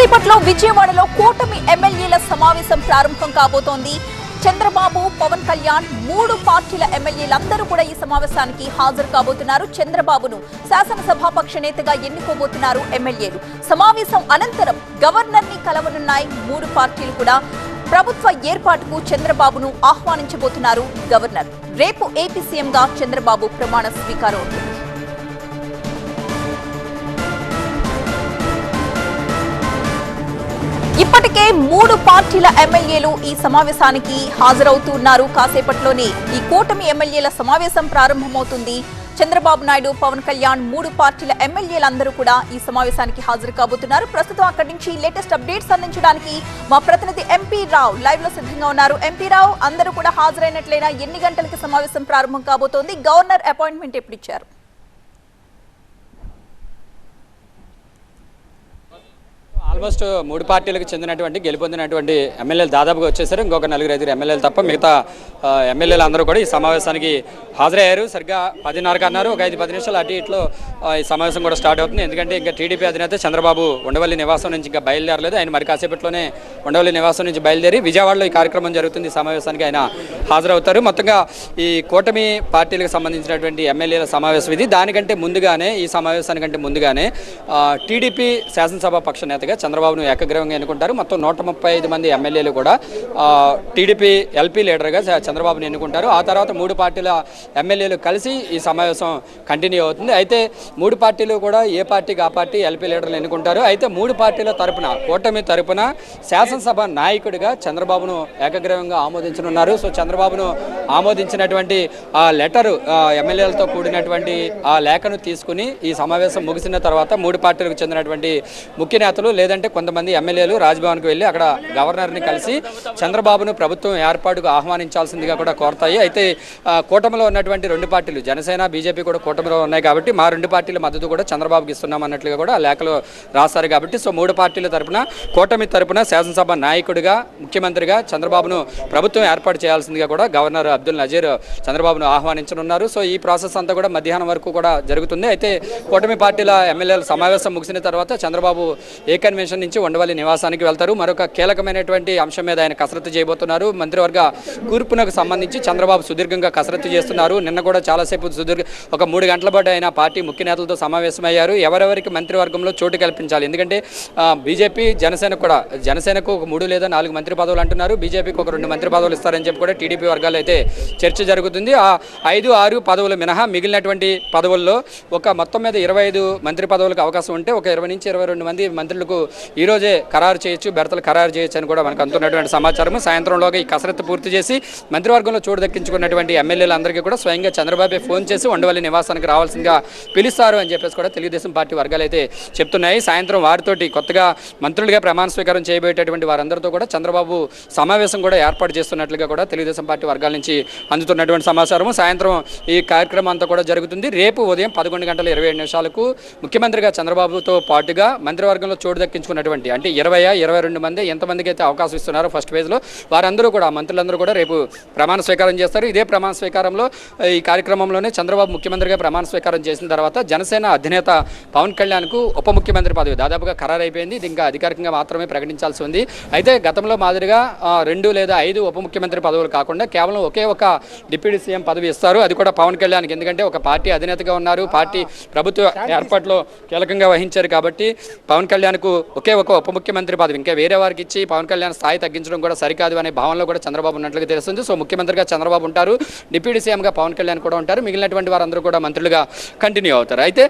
కాసేపట్లో విజయవాడలో కూటమి ఎమ్మెల్యేల సమావేశం ప్రారంభం కాబోతోంది. చంద్రబాబు పవన్ కళ్యాణ్ మూడు పార్టీల ఎమ్మెల్యేలందరూ కూడా ఈ సమావేశానికి హాజరు కాబోతున్నారు. చంద్రబాబును శాసనసభాపక్ష నేతగా ఎన్నుకోబోతున్నారు ఎమ్మెల్యేలు. సమావేశం అనంతరం గవర్నర్ని కలవనున్నాయి మూడు పార్టీలు కూడా. ప్రభుత్వ ఏర్పాటుకు చంద్రబాబును ఆహ్వానించబోతున్నారు గవర్నర్. రేపు ఏపీ సీఎంగా చంద్రబాబు ప్రమాణ స్వీకారం ఉంటుంది ఇప్పటికే మూడు పార్టీల ఎమ్మెల్యేలు ఈ సమావేశానికి హాజరవుతున్నారు కాసేపట్లోనే ఈ కూటమి ఎమ్మెల్యేల సమావేశం ప్రారంభమవుతుంది. చంద్రబాబు నాయుడు పవన్ కళ్యాణ్ మూడు పార్టీల ఎమ్మెల్యేలందరూ కూడా ఈ సమావేశానికి హాజరు కాబోతున్నారు. ప్రస్తుతం అక్కడి నుంచి లేటెస్ట్ అప్డేట్స్ అందించడానికి మా ప్రతినిధి ఎంపీ రావు లైవ్లో సిద్ధంగా ఉన్నారు. ఎంపీ రావు అందరూ కూడా హాజరైనట్లయినా ఎన్ని గంటలకి సమావేశం ప్రారంభం కాబోతోంది? గవర్నర్ అపాయింట్మెంట్ ఎప్పుడు ఇచ్చారు? ఆల్మోస్ట్ మూడు పార్టీలకు చెందినటువంటి గెలుపొందినటువంటి ఎమ్మెల్యేలు దాదాపుగా వచ్చేసారు. ఇంకొక నలుగురు ఐదుగురు ఎమ్మెల్యేలు తప్ప మిగతా ఎమ్మెల్యేలు అందరూ కూడా ఈ సమావేశానికి హాజరయ్యారు. సరిగ్గా పదిన్నరకు అన్నారు. ఒక ఐదు పది నిమిషాలు అటు ఇట్లో ఈ సమావేశం కూడా స్టార్ట్ అవుతుంది. ఎందుకంటే ఇంకా టీడీపీ అధినేత చంద్రబాబు ఉండవల్లి నివాసం నుంచి ఇంకా బయలుదేరలేదు. ఆయన మరి కాసేపట్లోనే ఉండవల్లి నివాసం నుంచి బయలుదేరి విజయవాడలో ఈ కార్యక్రమం జరుగుతుంది. ఈ సమావేశానికి ఆయన హాజరవుతారు. మొత్తంగా ఈ కూటమి పార్టీలకు సంబంధించినటువంటి ఎమ్మెల్యేల సమావేశం ఇది. దానికంటే ముందుగానే ఈ సమావేశానికంటే ముందుగానే టీడీపీ శాసనసభ పక్ష నేతగా చంద్రబాబును ఏకగ్రీవంగా ఎన్నుకుంటారు. మొత్తం నూట ముప్పై ఐదు మంది ఎమ్మెల్యేలు కూడా టీడీపీ ఎల్పీ లీడర్గా చంద్రబాబును ఎన్నుకుంటారు. ఆ తర్వాత మూడు పార్టీల ఎమ్మెల్యేలు కలిసి ఈ సమావేశం కంటిన్యూ అవుతుంది. అయితే మూడు పార్టీలు కూడా ఏ పార్టీకి ఆ పార్టీ ఎల్పీ లీడర్లు ఎన్నుకుంటారు. అయితే మూడు పార్టీల తరపున కూటమి తరపున శాసనసభ నాయకుడిగా చంద్రబాబును ఏకగ్రీవంగా ఆమోదించనున్నారు. సో చంద్రబాబును ఆమోదించినటువంటి ఆ లెటర్ ఎమ్మెల్యేలతో కూడినటువంటి ఆ లేఖను తీసుకుని ఈ సమావేశం ముగిసిన తర్వాత మూడు పార్టీలకు చెందినటువంటి ముఖ్య నేతలు లేదంటే కొంతమంది ఎమ్మెల్యేలు రాజ్భవన్కి వెళ్ళి అక్కడ గవర్నర్ని కలిసి చంద్రబాబును ప్రభుత్వం ఏర్పాటుకు ఆహ్వానించాల్సిందిగా కూడా కోరతాయి. అయితే కూటమిలో ఉన్నటువంటి రెండు పార్టీలు జనసేన బీజేపీ కూడా కూటమిలో ఉన్నాయి కాబట్టి మా రెండు పార్టీల మద్దతు కూడా చంద్రబాబుకి ఇస్తున్నాం అన్నట్లుగా కూడా ఆ లేఖలో రాస్తారు కాబట్టి సో మూడు పార్టీల తరపున కూటమి తరపున శాసనసభ నాయకుడిగా ముఖ్యమంత్రిగా చంద్రబాబును ప్రభుత్వం ఏర్పాటు చేయాల్సిందిగా కూడా గవర్నర్ అబ్దుల్ నజీర్ చంద్రబాబును ఆహ్వానించనున్నారు. సో ఈ ప్రాసెస్ అంతా కూడా మధ్యాహ్నం వరకు కూడా జరుగుతుంది. అయితే కూటమి పార్టీల ఎమ్మెల్యేల సమావేశం ముగిసిన తర్వాత చంద్రబాబు ఏ కన్వెన్షన్ నుంచి ఉండవల్లి నివాసానికి వెళ్తారు. మరొక కీలకమైనటువంటి అంశం మీద ఆయన కసరత్తు చేయబోతున్నారు. మంత్రివర్గ కూర్పునకు సంబంధించి చంద్రబాబు సుదీర్ఘంగా కసరత్తు చేస్తున్నారు. నిన్న కూడా చాలాసేపు సుదీర్ఘ ఒక మూడు గంటల పాటు ఆయన పార్టీ ముఖ్య నేతలతో సమావేశమయ్యారు. ఎవరెవరికి మంత్రివర్గంలో చోటు కల్పించాలి? ఎందుకంటే బీజేపీ జనసేన కూడా జనసేనకు ఒక మూడు లేదా నాలుగు మంత్రి పదవులు అంటున్నారు. బీజేపీకి ఒక రెండు మంత్రి పదవులు ఇస్తారని చెప్పి కూడా టీడీపీ వర్గాలు అయితే చర్చ జరుగుతుంది. ఆ ఐదు ఆరు పదవులు మినహా మిగిలినటువంటి పదవుల్లో ఒక మొత్తం మీద ఇరవై ఐదు మంత్రి పదవులకు అవకాశం ఉంటే ఒక ఇరవై నుంచి ఇరవై రెండు మంది మంత్రులకు ఈ రోజే ఖరారు చేయొచ్చు బెడతలు ఖరారు చేయొచ్చు అని కూడా మనకు అందుతున్నటువంటి సమాచారం సాయంత్రంలోగా ఈ కసరత్తు పూర్తి చేసి మంత్రివర్గంలో చోటు దక్కించుకున్నటువంటి ఎమ్మెల్యేలందరికీ కూడా స్వయంగా చంద్రబాబే ఫోన్ చేసి ఉండవల్లి నివాసానికి రావాల్సిందిగా పిలుస్తారు అని చెప్పేసి కూడా తెలుగుదేశం పార్టీ వర్గాలు అయితే చెప్తున్నాయి. సాయంత్రం వారితోటి కొత్తగా మంత్రులుగా ప్రమాణ స్వీకారం చేయబోయేటటువంటి వారందరితో కూడా చంద్రబాబు సమావేశం కూడా ఏర్పాటు చేస్తున్నట్లుగా కూడా తెలుగుదేశం పార్టీ వర్గాల నుంచి అందుతున్నటువంటి సమాచారం సాయంత్రం ఈ కార్యక్రమం అంతా కూడా జరుగుతుంది. రేపు ఉదయం పదకొండు గంటల ఇరవై నిమిషాలకు ముఖ్యమంత్రిగా చంద్రబాబుతో పాటుగా మంత్రివర్గంలో చోటు దక్కించుకున్నటువంటి అంటే ఇరవై ఇరవై రెండు మంది ఎంతమందికి అయితే అవకాశం ఇస్తున్నారో ఫస్ట్ ఫేజ్లో వారందరూ కూడా మంత్రులందరూ కూడా రేపు ప్రమాణ స్వీకారం చేస్తారు. ఇదే ప్రమాణ స్వీకారంలో ఈ కార్యక్రమంలోనే చంద్రబాబు ముఖ్యమంత్రిగా ప్రమాణ స్వీకారం చేసిన తర్వాత జనసేన అధినేత పవన్ కళ్యాణ్కు ఉప ముఖ్యమంత్రి పదవి దాదాపుగా ఖరారైపోయింది. ఇది ఇంకా అధికారికంగా మాత్రమే ప్రకటించాల్సి ఉంది. అయితే గతంలో మాదిరిగా రెండు లేదా ఐదు ఉప ముఖ్యమంత్రి పదవులు కాకుండా కేవలం ఒకే ఒక డిప్యూటీ సీఎం పదవి ఇస్తారు. అది కూడా పవన్ కళ్యాణ్కి. ఎందుకంటే ఒక పార్టీ అధినేతగా ఉన్నారు. పార్టీ ప్రభుత్వ ఏర్పాట్లో కీలకంగా వహించారు కాబట్టి పవన్ కళ్యాణ్కు ఒకే ఒక ఉప ముఖ్యమంత్రి పదవి. ఇంకా వేరే వారికి ఇచ్చి పవన్ కళ్యాణ్ స్థాయి తగ్గించడం కూడా సరికాదు అనే భావనలో కూడా చంద్రబాబు ఉన్నట్లుగా తెలుస్తుంది. సో ముఖ్యమంత్రిగా చంద్రబాబు ఉంటారు. డిప్యూటీ సీఎంగా పవన్ కళ్యాణ్ కూడా ఉంటారు. మిగిలినటువంటి వారందరూ కూడా మంత్రులుగా కంటిన్యూ అవుతారు. అయితే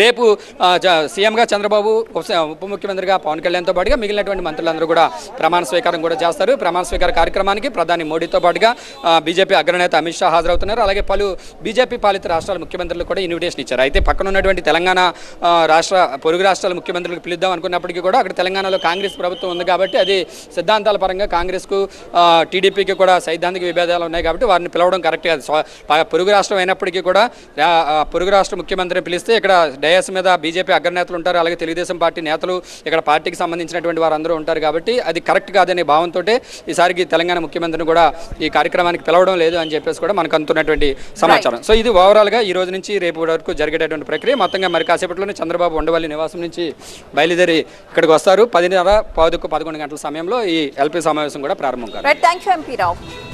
రేపు సీఎంగా చంద్రబాబు ఉప- ముఖ్యమంత్రిగా పవన్ కళ్యాణ్తో పాటుగా మిగిలినటువంటి మంత్రులందరూ కూడా ప్రమాణ స్వీకారం కూడా చేస్తారు. ప్రమాణ స్వీకార కార్యక్రమానికి ప్రధాని మోడీతో పాటుగా బీజేపీ అగ్రనేత అమిత్ షా హాజరవుతున్నారు. అలాగే పలు బీజేపీ పాలిత రాష్ట్రాల ముఖ్యమంత్రులు కూడా ఇన్విటేషన్ ఇచ్చారు. అయితే పక్కన ఉన్నటువంటి తెలంగాణ రాష్ట్ర పొరుగు రాష్ట్రాల ముఖ్యమంత్రులకు పిలుద్దాం అనుకున్నప్పటికీ కూడా అక్కడ తెలంగాణలో కాంగ్రెస్ ప్రభుత్వం ఉంది కాబట్టి అది సిద్ధాంతాల పరంగా కాంగ్రెస్కు టీడీపీకి కూడా సైద్ధాంతిక విభేదాలు ఉన్నాయి కాబట్టి వారిని పిలవడం కరెక్ట్ కాదు పొరుగు రాష్ట్రం అయినప్పటికీ కూడా పొరుగు రాష్ట్ర ముఖ్యమంత్రిని పిలిస్తే ఇక్కడ డయాస్ మీద బీజేపీ అగ్రనేతలు ఉంటారు అలాగే తెలుగుదేశం పార్టీ నేతలు ఇక్కడ పార్టీకి సంబంధించినటువంటి వారందరూ ఉంటారు కాబట్టి అది కరెక్ట్ కాదనే భావంతో ఈసారికి తెలంగాణ ముఖ్యమంత్రిని కూడా ఈ కార్యక్రమానికి పిలవడం లేదు అని చెప్పేసి కూడా మనకు అందుతున్నటువంటి సమాచారం. సో ఇది ఓవరాల్గా ఈ రోజు నుంచి రేపు వరకు జరిగేటటువంటి ప్రక్రియ. మొత్తంగా మరి కాసేపట్లోనే చంద్రబాబు ఉండవల్లి నివాసం నుంచి బయలుదేరి ఇక్కడికి వస్తారు. పదిన్నర పదకొ పదకొండు గంటల సమయంలో ఈ ఎల్పీ సమావేశం కూడా ప్రారంభం కాదు